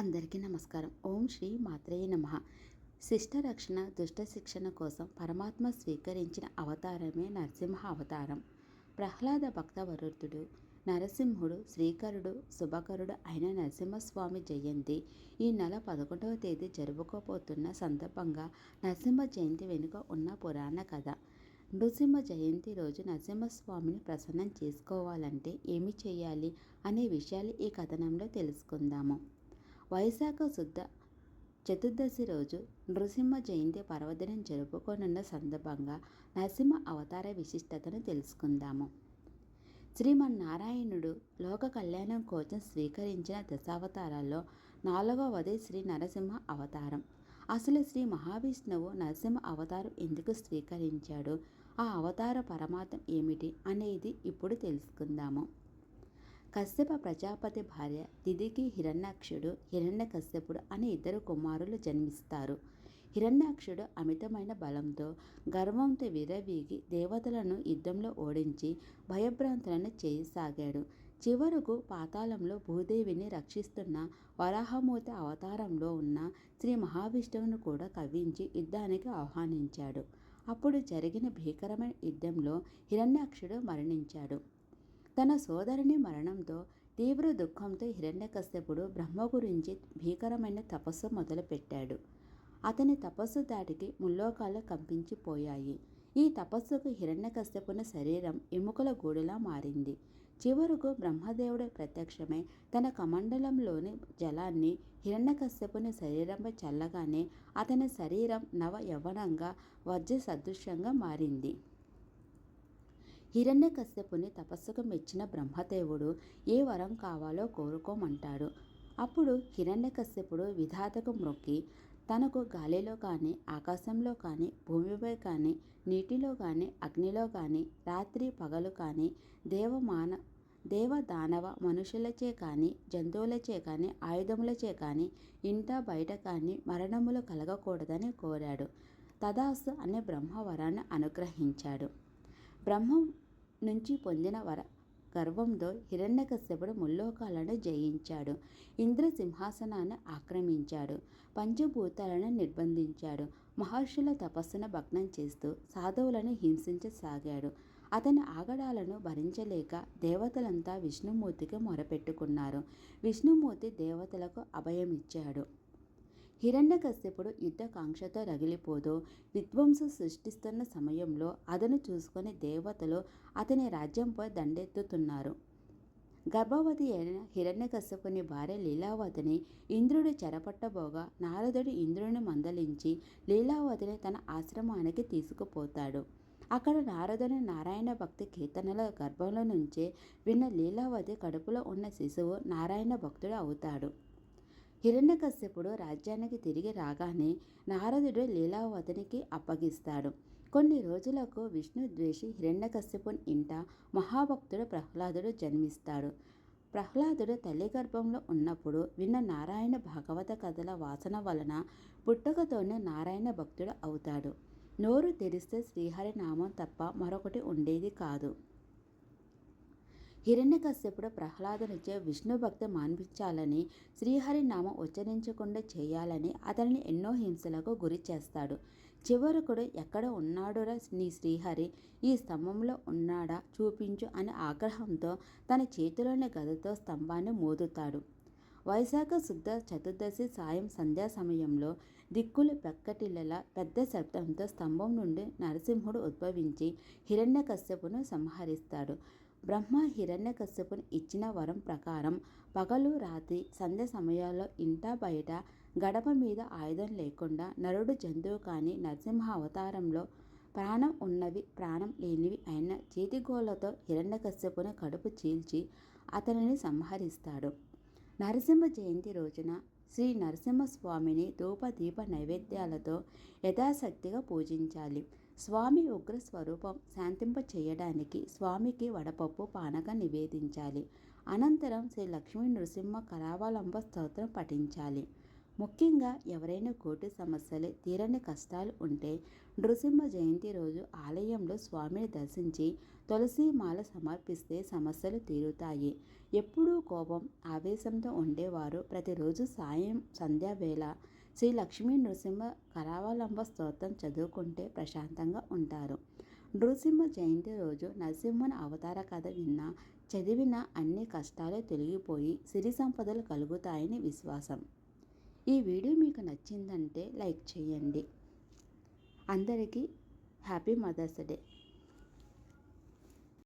అందరికీ నమస్కారం. ఓం శ్రీ మాత్రేయ నమ. శిష్ట రక్షణ దుష్ట శిక్షణ కోసం పరమాత్మ స్వీకరించిన అవతారమే నరసింహ అవతారం. ప్రహ్లాద భక్తవరుతుడు నరసింహుడు శ్రీకరుడు శుభకరుడు అయిన నరసింహస్వామి జయంతి ఈ నెల పదకొండవ తేదీ జరుపుకోబోతున్న సందర్భంగా నరసింహ జయంతి వెనుక ఉన్న పురాణ కథ. నృసింహ జయంతి రోజు నరసింహస్వామిని ప్రసన్నం చేసుకోవాలంటే ఏమి చేయాలి అనే విషయాలు ఈ కథనంలో తెలుసుకుందాము. వైశాఖ శుద్ధ చతుర్దశి రోజు నృసింహ జయంతి పర్వదినం జరుపుకోనున్న సందర్భంగా నరసింహ అవతార విశిష్టతను తెలుసుకుందాము. శ్రీమన్నారాయణుడు లోక కళ్యాణం కోసం స్వీకరించిన దశావతారాల్లో నాలుగవది శ్రీ నరసింహ అవతారం. అసలు శ్రీ మహావిష్ణువు నరసింహ అవతారం ఎందుకు స్వీకరించాడు? ఆ అవతార పరమార్థం ఏమిటి అనేది ఇప్పుడు తెలుసుకుందాము. కశ్యప ప్రజాపతి భార్య దిదికి హిరణ్యాక్షుడు హిరణ్య కశ్యపుడు అనే ఇద్దరు కుమారులు జన్మిస్తారు. హిరణ్యాక్షుడు అమితమైన బలంతో గర్వంతో విరవీగి దేవతలను యుద్ధంలో ఓడించి భయభ్రాంతులను చేయసాగాడు. చివరకు పాతాళంలో భూదేవిని రక్షిస్తున్న వరాహమూర్తి అవతారంలో ఉన్న శ్రీ మహావిష్ణువును కూడా కవ్వించి యుద్ధానికి ఆహ్వానించాడు. అప్పుడు జరిగిన భీకరమైన యుద్ధంలో హిరణ్యాక్షుడు మరణించాడు. తన సోదరుని మరణంతో తీవ్ర దుఃఖంతో హిరణ్యకశ్యపుడు బ్రహ్మ గురించి భీకరమైన తపస్సు మొదలుపెట్టాడు. అతని తపస్సు దాటికి ముల్లోకాలు కంపించిపోయాయి. ఈ తపస్సుకు హిరణ్యకశ్యపుని శరీరం ఎముకల గూడులా మారింది. చివరకు బ్రహ్మదేవుడు ప్రత్యక్షమై తన కమండలంలోని జలాన్ని హిరణ్యకశ్యపుని శరీరంపై చల్లగానే అతని శరీరం నవ యవ్వనంగా వజ్ర సదృశ్యంగా మారింది. హిరణ్యకశ్యపుని తపస్సుకు మెచ్చిన బ్రహ్మదేవుడు ఏ వరం కావాలో కోరుకోమంటాడు. అప్పుడు హిరణ్యకశ్యపుడు విధాతకు మ్రొక్కి తనకు గాలిలో కానీ ఆకాశంలో కానీ భూమిపై కానీ నీటిలో కానీ అగ్నిలో కానీ రాత్రి పగలు కానీ దేవమాన దేవ దానవ మనుషులచే కానీ జంతువులచే కానీ ఆయుధములచే కానీ ఇంట బయట కానీ మరణములు కలగకూడదని కోరాడు. తదాసు అనే బ్రహ్మవరాన్ని అనుగ్రహించాడు. బ్రహ్మ నుంచి పొందిన వర గర్వంతో హిరణ్యకశ్యపుడు ముల్లోకాలను జయించాడు. ఇంద్ర సింహాసనాన్ని ఆక్రమించాడు. పంచభూతాలను నిర్బంధించాడు. మహర్షుల తపస్సును భగ్నం చేస్తూ సాధువులను హింసించసాగాడు. అతని ఆగడాలను భరించలేక దేవతలంతా విష్ణుమూర్తికి మొరపెట్టుకున్నారు. విష్ణుమూర్తి దేవతలకు అభయమిచ్చాడు. హిరణ్యకశ్యపుడు యుద్ధకాంక్షతో రగిలిపోదో విధ్వంసం సృష్టిస్తున్న సమయంలో అతను చూసుకొని దేవతలు అతని రాజ్యంపై దండెత్తుతున్నారు. గర్భవతి అయిన హిరణ్యకశ్యపుని భార్య లీలావతిని ఇంద్రుడు చెరపట్టబోగా నారదుడు ఇంద్రుని మందలించి లీలావతిని తన ఆశ్రమానికి తీసుకుపోతాడు. అక్కడ నారదుని నారాయణ భక్తి కీర్తనల గర్భంలో నుంచే విన్న లీలావతి కడుపులో ఉన్న శిశువు నారాయణ భక్తుడు అవుతాడు. హిరణ్యకశ్యపుడు రాజ్యానికి తిరిగి రాగానే నారదుడు లీలావతినికి అప్పగిస్తాడు. కొన్ని రోజులకు విష్ణు ద్వేషి హిరణ్యకశ్యపుని ఇంట మహాభక్తుడు ప్రహ్లాదుడు జన్మిస్తాడు. ప్రహ్లాదుడు తల్లి గర్భంలో ఉన్నప్పుడు విన్న నారాయణ భాగవత కథల వాసన వలన పుట్టుకతోనే నారాయణ భక్తుడు అవుతాడు. నోరు తెరిస్తే శ్రీహరి నామం తప్ప మరొకటి ఉండేది కాదు. హిరణ్యకశ్యపుడు ప్రహ్లాదునిచే విష్ణు భక్తి మాన్పించాలని శ్రీహరి నామం ఉచ్చరించకుండా చేయాలని అతనిని ఎన్నో హింసలకు గురి చేస్తాడు. చివరకుడు ఎక్కడ ఉన్నాడురా నీ శ్రీహరి? ఈ స్తంభంలో ఉన్నాడా? చూపించు అనే ఆగ్రహంతో తన చేతిలోని గదతో స్తంభాన్ని మోదుతాడు. వైశాఖ శుద్ధ చతుర్దశి సాయం సంధ్యా సమయంలో దిక్కులు పెక్కటిల్లలా పెద్ద శబ్దంతో స్తంభం నుండి నరసింహుడు ఉద్భవించి హిరణ్యకశ్యపును సంహరిస్తాడు. బ్రహ్మ హిరణ్యకశ్యపుని ఇచ్చిన వరం ప్రకారం పగలు రాత్రి సంధ్య సమయాల్లో ఇంట బయట గడప మీద ఆయుధం లేకుండా నరుడు జంతువు కానీ నరసింహ అవతారంలో ప్రాణం ఉన్నవి ప్రాణం లేనివి అయిన చేతిగోళ్ళతో హిరణ్యకశ్యపుని కడుపు చీల్చి అతనిని సంహరిస్తాడు. నరసింహ జయంతి రోజున శ్రీ నరసింహస్వామిని ధూపదీప నైవేద్యాలతో యథాశక్తిగా పూజించాలి. స్వామి ఉగ్ర స్వరూపం శాంతింప చేయడానికి స్వామికి వడపప్పు పానక నివేదించాలి. అనంతరం శ్రీ లక్ష్మీ నృసింహ కరావలంబ స్తోత్రం పఠించాలి. ముఖ్యంగా ఎవరైనా కోటి సమస్యలు తీరని కష్టాలు ఉంటే నృసింహ జయంతి రోజు ఆలయంలో స్వామిని దర్శించి తులసి మాల సమర్పిస్తే సమస్యలు తీరుతాయి. ఎప్పుడూ కోపం ఆవేశంతో ఉండేవారు. ప్రతిరోజు సాయం సంధ్యావేళ శ్రీ లక్ష్మీ నృసింహ కరావలంబ స్తోత్రం చదువుకుంటే ప్రశాంతంగా ఉంటారు. నృసింహ జయంతి రోజు నరసింహుని అవతార కథ విన్నా చదివిన అన్ని కష్టాలు తొలగిపోయి సిరి సంపదలు కలుగుతాయని విశ్వాసం. ఈ వీడియో మీకు నచ్చిందంటే లైక్ చేయండి. అందరికీ హ్యాపీ మదర్స్ డే.